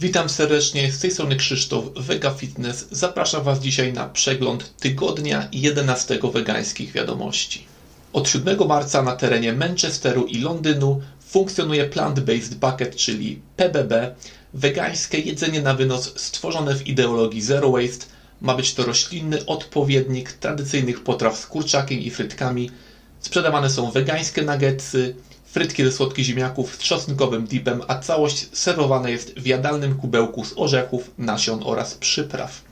Witam serdecznie, z tej strony Krzysztof, Vega Fitness. Zapraszam Was dzisiaj na przegląd tygodnia 11 wegańskich wiadomości. Od 7 marca na terenie Manchesteru i Londynu funkcjonuje Plant-Based Bucket, czyli PBB, wegańskie jedzenie na wynos stworzone w ideologii Zero Waste. Ma być to roślinny odpowiednik tradycyjnych potraw z kurczakiem i frytkami. Sprzedawane są wegańskie nuggetsy, frytki ze słodkich ziemniaków z czosnkowym dipem, a całość serwowana jest w jadalnym kubełku z orzechów, nasion oraz przypraw.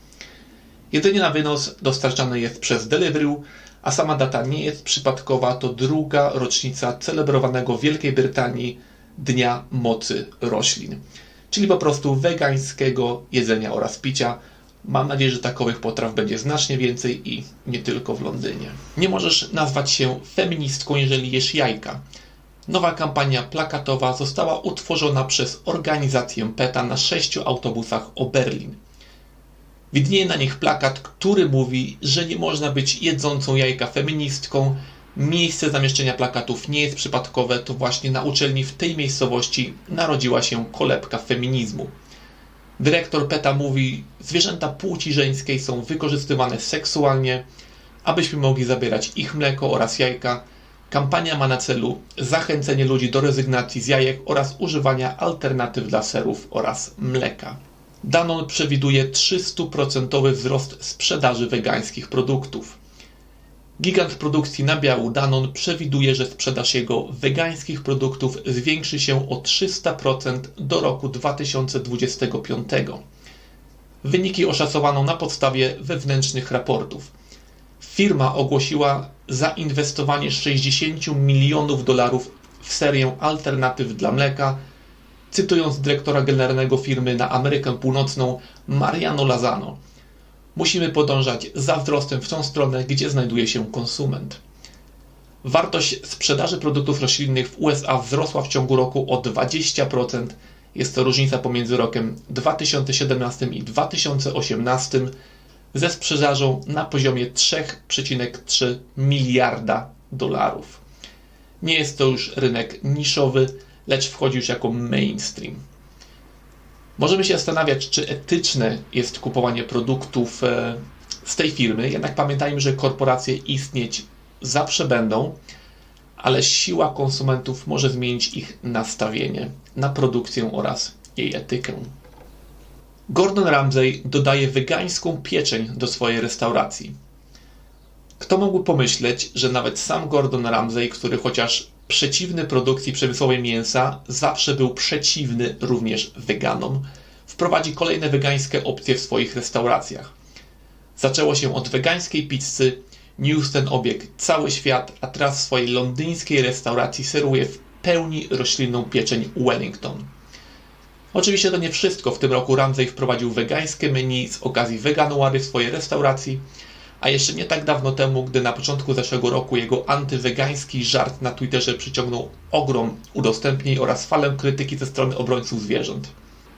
Jedzenie na wynos dostarczane jest przez Deliveroo, a sama data nie jest przypadkowa, to druga rocznica celebrowanego w Wielkiej Brytanii Dnia Mocy Roślin, czyli po prostu wegańskiego jedzenia oraz picia. Mam nadzieję, że takowych potraw będzie znacznie więcej i nie tylko w Londynie. Nie możesz nazwać się feministką, jeżeli jesz jajka. Nowa kampania plakatowa została utworzona przez organizację PETA na sześciu autobusach o Berlin. Widnieje na nich plakat, który mówi, że nie można być jedzącą jajka feministką. Miejsce zamieszczenia plakatów nie jest przypadkowe, to właśnie na uczelni w tej miejscowości narodziła się kolebka feminizmu. Dyrektor PETA mówi, zwierzęta płci żeńskiej są wykorzystywane seksualnie, abyśmy mogli zabierać ich mleko oraz jajka. Kampania ma na celu zachęcenie ludzi do rezygnacji z jajek oraz używania alternatyw dla serów oraz mleka. Danon przewiduje 300% wzrost sprzedaży wegańskich produktów. Gigant produkcji nabiału Danon przewiduje, że sprzedaż jego wegańskich produktów zwiększy się o 300% do roku 2025. Wyniki oszacowano na podstawie wewnętrznych raportów. Firma ogłosiła zainwestowanie 60 milionów dolarów w serię alternatyw dla mleka, cytując dyrektora generalnego firmy na Amerykę Północną Mariano Lazano. Musimy podążać za wzrostem w tą stronę, gdzie znajduje się konsument. Wartość sprzedaży produktów roślinnych w USA wzrosła w ciągu roku o 20%. Jest to różnica pomiędzy rokiem 2017 i 2018 ze sprzedażą na poziomie 3,3 miliarda dolarów. Nie jest to już rynek niszowy, lecz wchodzi już jako mainstream. Możemy się zastanawiać, czy etyczne jest kupowanie produktów e, z tej firmy, jednak pamiętajmy, że korporacje istnieć zawsze będą, ale siła konsumentów może zmienić ich nastawienie na produkcję oraz jej etykę. Gordon Ramsay dodaje wegańską pieczeń do swojej restauracji. Kto mógł pomyśleć, że nawet sam Gordon Ramsay, który chociaż przeciwny produkcji przemysłowej mięsa, zawsze był przeciwny również weganom, wprowadzi kolejne wegańskie opcje w swoich restauracjach. Zaczęło się od wegańskiej pizzy, niósł ten obieg cały świat, a teraz w swojej londyńskiej restauracji serwuje w pełni roślinną pieczeń Wellington. Oczywiście to nie wszystko. W tym roku Ramsay wprowadził wegańskie menu z okazji Veganuary w swojej restauracji, a jeszcze nie tak dawno temu, gdy na początku zeszłego roku jego antywegański żart na Twitterze przyciągnął ogrom udostępnień oraz falę krytyki ze strony obrońców zwierząt.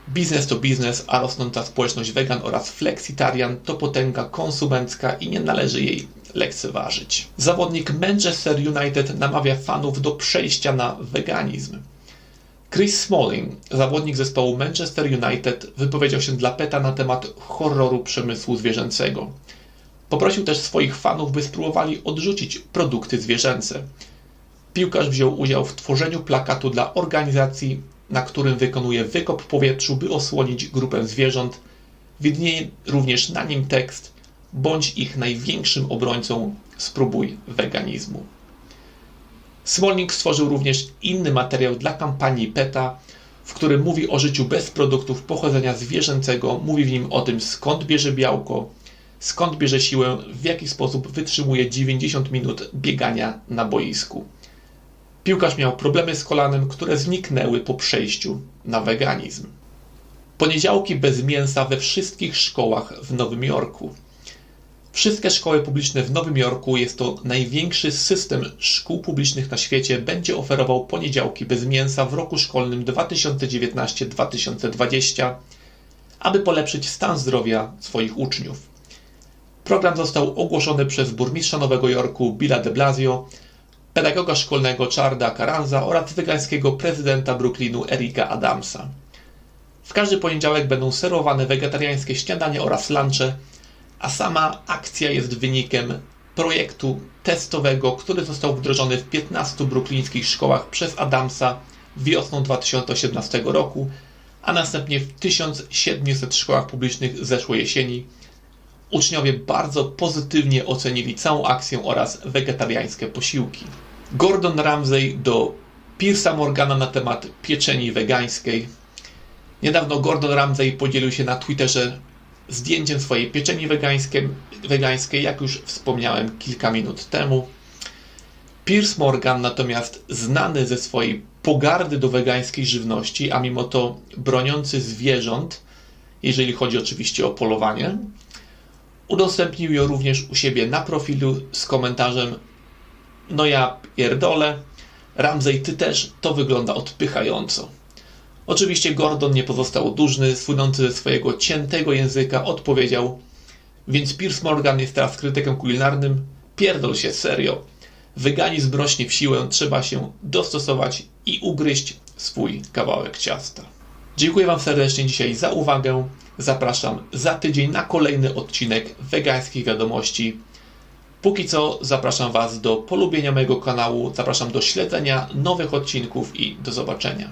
Biznes to biznes, a rosnąca społeczność wegan oraz flexitarian to potęga konsumencka i nie należy jej lekceważyć. Zawodnik Manchester United namawia fanów do przejścia na weganizm. Chris Smalling, zawodnik zespołu Manchester United, wypowiedział się dla PETA na temat horroru przemysłu zwierzęcego. Poprosił też swoich fanów, by spróbowali odrzucić produkty zwierzęce. Piłkarz wziął udział w tworzeniu plakatu dla organizacji, na którym wykonuje wykop w powietrzu, by osłonić grupę zwierząt. Widnieje również na nim tekst: Bądź ich największym obrońcą, spróbuj weganizmu. Smolnik stworzył również inny materiał dla kampanii PETA, w którym mówi o życiu bez produktów pochodzenia zwierzęcego, mówi w nim o tym skąd bierze białko, skąd bierze siłę, w jaki sposób wytrzymuje 90 minut biegania na boisku. Piłkarz miał problemy z kolanem, które zniknęły po przejściu na weganizm. Poniedziałki bez mięsa we wszystkich szkołach w Nowym Jorku. Wszystkie szkoły publiczne w Nowym Jorku, jest to największy system szkół publicznych na świecie, będzie oferował poniedziałki bez mięsa w roku szkolnym 2019-2020. aby polepszyć stan zdrowia swoich uczniów. Program został ogłoszony przez burmistrza Nowego Jorku Billa de Blasio, pedagoga szkolnego Charda Carranza oraz wegańskiego prezydenta Brooklynu Erika Adamsa. W każdy poniedziałek będą serwowane wegetariańskie śniadania oraz lunche, a sama akcja jest wynikiem projektu testowego, który został wdrożony w 15 brooklińskich szkołach przez Adamsa wiosną 2018 roku, a następnie w 1700 szkołach publicznych zeszłej jesieni. Uczniowie bardzo pozytywnie ocenili całą akcję oraz wegetariańskie posiłki. Gordon Ramsay do Piersa Morgana na temat pieczeni wegańskiej. Niedawno Gordon Ramsay podzielił się na Twitterze zdjęciem swojej pieczeni wegańskiej, jak już wspomniałem kilka minut temu. Piers Morgan natomiast znany ze swojej pogardy do wegańskiej żywności, a mimo to broniący zwierząt, jeżeli chodzi oczywiście o polowanie, udostępnił ją również u siebie na profilu z komentarzem no ja pierdolę, Ramsey ty też, to wygląda odpychająco. Oczywiście Gordon nie pozostał dłużny, słynący ze swojego ciętego języka odpowiedział więc Piers Morgan jest teraz krytykiem kulinarnym? Pierdol się, serio. Weganizm rośnie w siłę, trzeba się dostosować i ugryźć swój kawałek ciasta. Dziękuję Wam serdecznie dzisiaj za uwagę. Zapraszam za tydzień na kolejny odcinek wegańskich wiadomości. Póki co zapraszam Was do polubienia mojego kanału, zapraszam do śledzenia nowych odcinków i do zobaczenia.